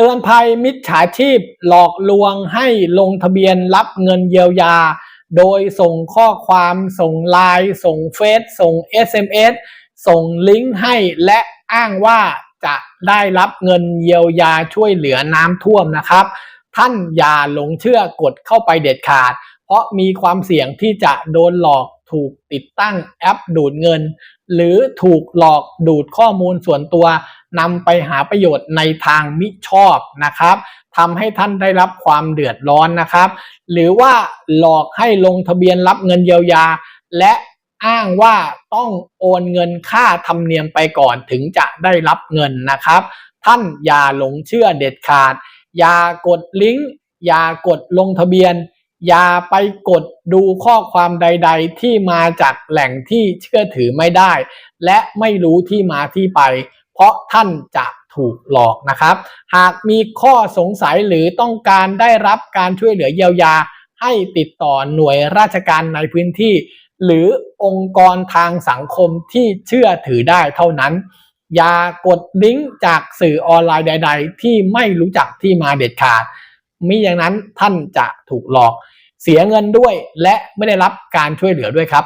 เตือนภัยมิจฉาชีพหลอกลวงให้ลงทะเบียนรับเงินเยียวยา โดยส่งข้อความส่งไลน์ส่งเฟซส่ง SMS ส่งลิงก์ให้และอ้างว่าจะได้รับเงินเยียวยาช่วยเหลือน้ำท่วมนะครับ ท่านอย่าหลงเชื่อกดเข้าไปเด็ดขาด เพราะมีความเสี่ยงที่จะโดนหลอกถูกติดตั้งแอปดูดเงิน หรือถูกหลอกดูดข้อมูลส่วนตัว นำไปหาประโยชน์ในทางมิชอบนะครับทำให้ท่านได้รับความเดือดร้อนนะครับ หรือว่าหลอกให้ลงทะเบียนรับเงินเยียวยา และอ้างว่าต้องโอนเงินค่าธรรมเนียมไปก่อนถึงจะได้รับเงินนะครับ ท่านอย่าหลงเชื่อเด็ดขาด อย่ากดลิงก์อย่ากดลงทะเบียน อย่าไปกดดูข้อความใด ๆ ที่มาจากแหล่งที่เชื่อถือไม่ได้ และไม่รู้ที่มาที่ไป เพราะท่านจะถูกหลอกนะครับ หากมีข้อสงสัยหรือต้องการได้รับการช่วยเหลือเยียวยา ให้ติดต่อหน่วยราชการในพื้นที่ หรือองค์กรทางสังคมที่เชื่อถือได้เท่านั้น อย่ากดลิงก์จากสื่อออนไลน์ใด ๆ ที่ไม่รู้จักที่มาเด็ดขาดมิอย่างนั้นท่านจะถูกหลอก เสียเงินด้วยและไม่ได้รับการช่วยเหลือด้วยครับ